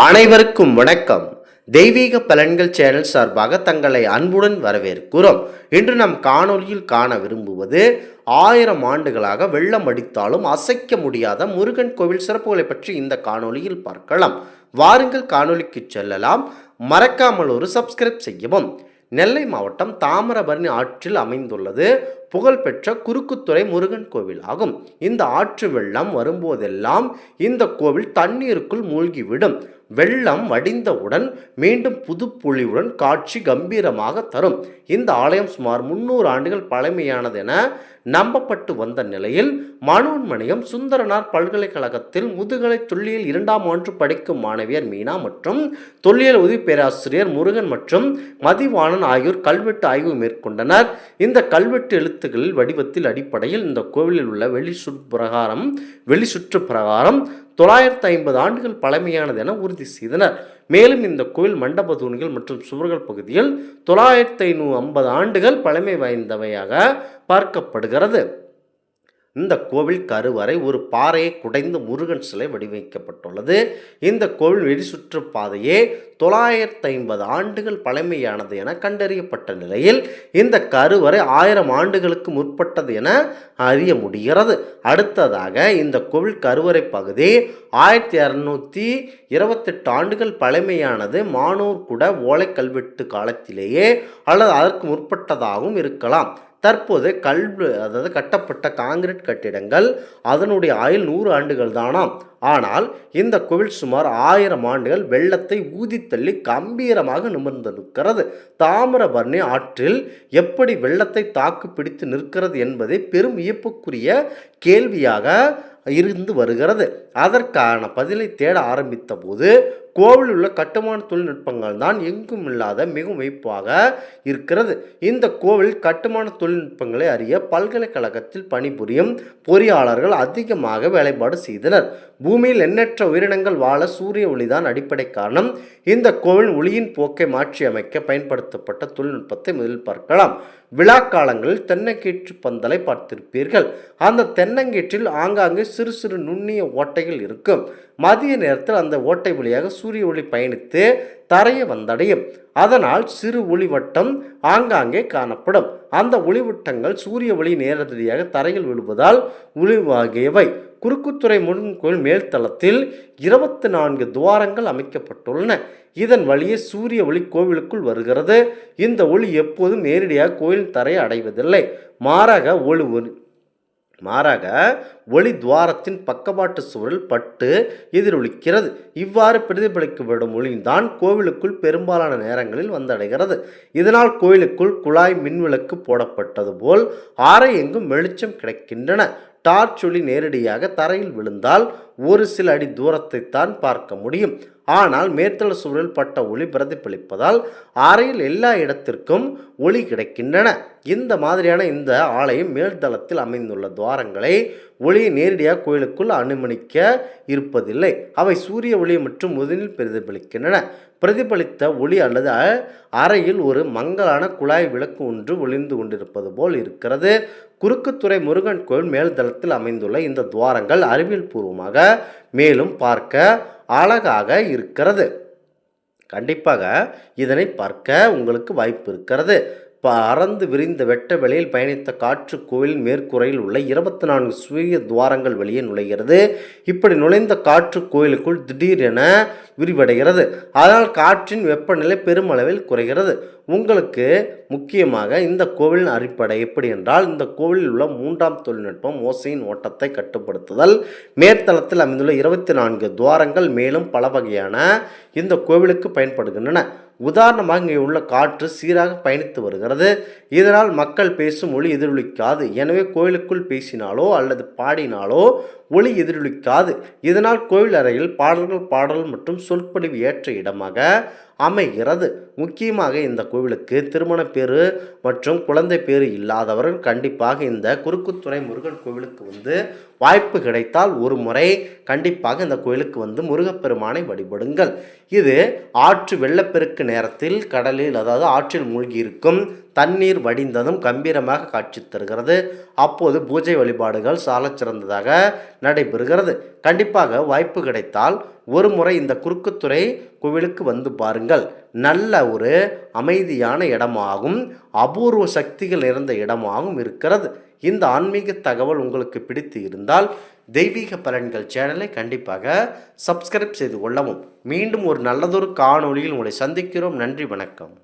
அனைவருக்கும் வணக்கம். தெய்வீக பலன்கள் சேனல் சார்பாக தங்களை அன்புடன் வரவேற்கிறோம். இன்று நம் காணொளியில் காண விரும்புவது ஆயிரம் ஆண்டுகளாக வெள்ளம் அடித்தாலும் அசைக்க முடியாத முருகன் கோவில் சிறப்புகளை பற்றி இந்த காணொலியில் பார்க்கலாம். வாருங்கள் காணொலிக்கு செல்லலாம். மறக்காமல் ஒரு சப்ஸ்கிரைப் செய்யவும். நெல்லை மாவட்டம் தாமிரபரணி ஆற்றில் அமைந்துள்ளது. புகழ்பெற்ற குறுக்குத்துறை முருகன் கோவில் ஆகும். இந்த ஆற்று வெள்ளம் வரும்போதெல்லாம் இந்த கோவில் தண்ணீருக்குள் மூழ்கிவிடும். வெள்ளம் வடிந்தவுடன் மீண்டும் புதுப்பொழிவுடன் காட்சி கம்பீரமாக தரும். இந்த ஆலயம் சுமார் முன்னூறு ஆண்டுகள் பழமையானது என நம்பப்பட்டு வந்த நிலையில் மனோன்மணியம் சுந்தரனார் பல்கலைக்கழகத்தில் முதுகலை தொல்லியல் இரண்டாம் ஆண்டு படிக்கும் மாணவியர் மீனா மற்றும் தொல்லியல் உதவி பேராசிரியர் முருகன் மற்றும் மதிவாணன் ஆகியோர் கல்வெட்டு ஆய்வு மேற்கொண்டனர். இந்த கல்வெட்டு எழுத்துக்களில் வடிவத்தில் அடிப்படையில் இந்த கோவிலில் உள்ள வெளி பிரகாரம் வெளி சுற்று பிரகாரம் தொள்ளாயிரத்து ஐம்பது ஆண்டுகள் பழமையானது என உறுதி செய்தனர். மேலும் இந்த கோவில் மண்டப தூண்கள் மற்றும் சுவர்கள் பகுதியில் தொள்ளாயிரத்து ஐநூறு ஐம்பது ஆண்டுகள் பழமை வாய்ந்தவையாக பார்க்கப்படுகிறது. இந்த கோவில் கருவறை ஒரு பாறையை குடைந்து முருகன் சிலை வடிவமைக்கப்பட்டுள்ளது. இந்த கோவில் வெடிசுற்று பாதையே தொள்ளாயிரத்து ஐம்பது ஆண்டுகள் பழமையானது என கண்டறியப்பட்ட நிலையில் இந்த கருவறை ஆயிரம் ஆண்டுகளுக்கு முற்பட்டது என அறிய முடிகிறது. அடுத்ததாக இந்த கோவில் கருவறை பகுதி ஆயிரத்தி இரநூத்தி இருபத்தெட்டு ஆண்டுகள் பழமையானது மானூர் கூட ஓலை கல்வெட்டு காலத்திலேயே அல்லது அதற்கு முற்பட்டதாகவும் இருக்கலாம். தற்போது கல் அதாவது கட்டப்பட்ட காங்கிரீட் கட்டிடங்கள் அதனுடைய ஆயுள் நூறு ஆண்டுகள் தானாம். ஆனால் இந்த கோவில் சுமார் ஆயிரம் ஆண்டுகள் வெள்ளத்தை ஊதித்தள்ளி கம்பீரமாக நிமிர்ந்து நிற்கிறது. தாமிரபரணி ஆற்றில் எப்படி வெள்ளத்தை தாக்கு பிடித்து நிற்கிறது என்பதை பெரும் வியப்புக்குரிய கேள்வியாக இருந்து வருகிறது. அதற்கான பதிலை தேட ஆரம்பித்த போது கோவில் உள்ள கட்டுமான தொழில்நுட்பங்கள் தான் எங்கும் இல்லாத மிகவும் வைப்பாக இருக்கிறது. இந்த கோவில் கட்டுமான தொழில்நுட்பங்களை அறிய பல்கலைக்கழகத்தில் பணிபுரியும் பொறியாளர்கள் அதிகமாக வேலைப்பாடு செய்தனர். பூமியில் எண்ணற்ற உயிரினங்கள் வாழ சூரிய ஒளிதான் அடிப்படை காரணம். இந்த கோவில் ஒளியின் போக்கை மாற்றி அமைக்க பயன்படுத்தப்பட்ட தொழில்நுட்பத்தை முதலில் பார்க்கலாம். விழா காலங்களில் தென்னங்கீற்று பந்தலை பார்த்திருப்பீர்கள். அந்த தென்னங்கீற்றில் ஆங்காங்கே சிறு சிறு நுண்ணிய ஓட்டைகள் இருக்கும். மதிய நேரத்தில் அந்த ஓட்டை வழியாக சூரிய ஒளி பயணித்து தரையை வந்தடையும். அதனால் சிறு ஒளிவட்டம் ஆங்காங்கே காணப்படும். அந்த ஒளிவட்டங்கள் சூரிய ஒளி நேரடியாக தரையில் விழுவதால் ஒளிவாகியவை குறுக்குத்துறை முருகன் கோயில் மேல்தளத்தில் இருபத்தி நான்கு துவாரங்கள் அமைக்கப்பட்டுள்ளன. இதன் வழியே சூரிய ஒளி கோவிலுக்குள் வருகிறது. இந்த ஒளி எப்போதும் நேரடியாக கோயில் தரையை அடைவதில்லை. மாறாக ஒளி ஒளி மாறாக ஒளி துவாரத்தின் பக்கவாட்டு சுவரில் பட்டு எதிரொலிக்கிறது. இவ்வாறு பிரதிபலிக்கப்படும் ஒளிதான் கோவிலுக்குள் பெரும்பாலான நேரங்களில் வந்தடைகிறது. இதனால் கோவிலுக்குள் குழாய் மின்விளக்கு போடப்பட்டது போல் ஆறை எங்கும் வெளிச்சம் கிடைக்கின்றன. டார்ச் ஒளி நேரடியாக தரையில் விழுந்தால் ஒரு சில அடி தூரத்தை தான் பார்க்க முடியும். ஆனால் மேற்தள சுவரில் பட்ட ஒளி பிரதிபலிப்பதால் அறையில் எல்லா இடத்திற்கும் ஒளி கிடைக்கின்றன. இந்த மாதிரியான இந்த ஆலயம் மேல்தளத்தில் அமைந்துள்ள துவாரங்களை ஒளியை நேரடியாக கோயிலுக்குள் அனுமதிக்க இருப்பதில்லை. அவை சூரிய ஒளி மற்றும் முதலில் பிரதிபலிக்கின்றன. பிரதிபலித்த ஒளி அல்லது அறையில் ஒரு மங்கலான குழாய் விளக்கு ஒன்று ஒளிந்து கொண்டிருப்பது போல் இருக்கிறது. குறுக்குத்துறை முருகன் கோயில் மேல்தளத்தில் அமைந்துள்ள இந்த துவாரங்கள் அறிவியல் பூர்வமாக மேலும் பார்க்க அழகாக இருக்கிறது. கண்டிப்பாக இதனை பார்க்க உங்களுக்கு வாய்ப்பு இருக்கிறது. பறந்து விரிந்த வெட்ட வெளியில் பயணித்த காற்று கோவில் மேற்கூரையில் உள்ள இருபத்தி நான்கு சுய துவாரங்கள் வெளியே நுழைகிறது. இப்படி நுழைந்த காற்று கோயிலுக்குள் திடீரென விரிவடைகிறது. அதனால் காற்றின் வெப்பநிலை பெருமளவில் குறைகிறது. உங்களுக்கு முக்கியமாக இந்த கோவிலின் அடிப்படை எப்படி என்றால் இந்த கோவிலில் உள்ள மூன்றாம் தொழில்நுட்பம் ஓசையின் ஓட்டத்தை கட்டுப்படுத்துதல் மேற்தளத்தில் அமைந்துள்ள இருபத்தி நான்கு துவாரங்கள் மேலும் பல வகையான இந்த கோவிலுக்கு பயன்படுகின்றன. உதாரணமாக இங்கே உள்ள காற்று சீராக பயணித்து வருகிறது. இதனால் மக்கள் பேசும் ஒளி எதிரொலிக்காது. எனவே கோயிலுக்குள் பேசினாலோ அல்லது பாடினாலோ ஒளி எதிரொலிக்காது. இதனால் கோயில் அறையில் பாடல்கள் பாடல் மற்றும் சொற்பொழிவு ஏற்ற இடமாக அமைகிறது. முக்கியமாக இந்த கோவிலுக்கு திருமண பேரு மற்றும் குழந்தை பேரு இல்லாதவர்கள் கண்டிப்பாக இந்த குறுக்குத்துறை முருகன் கோவிலுக்கு வந்து வாய்ப்பு கிடைத்தால் ஒரு முறை கண்டிப்பாக இந்த கோயிலுக்கு வந்து முருகப்பெருமானை வழிபடுங்கள். இது ஆற்று வெள்ளப்பெருக்கு நேரத்தில் கடலில் அதாவது ஆற்றில் மூழ்கி இருக்கும் தண்ணீர் வடிந்ததும் கம்பீரமாக காட்சி தருகிறது. அப்போது பூஜை வழிபாடுகள் சாலச் சிறந்ததாக நடைபெறுகிறது. கண்டிப்பாக வாய்ப்பு கிடைத்தால் ஒரு முறை இந்த குறுக்குத்துறை கோவிலுக்கு வந்து பாருங்கள். நல்ல ஒரு அமைதியான இடமாகும். அபூர்வ சக்திகள் நிறைந்த இடமாகவும் இருக்கிறது. இந்த ஆன்மீக தகவல் உங்களுக்கு பிடித்து இருந்தால் தெய்வீக பலன்கள் சேனலை கண்டிப்பாக சப்ஸ்கிரைப் செய்து கொள்ளவும். மீண்டும் ஒரு நல்லதொரு காணொளியில் உங்களை சந்திக்கிறோம். நன்றி வணக்கம்.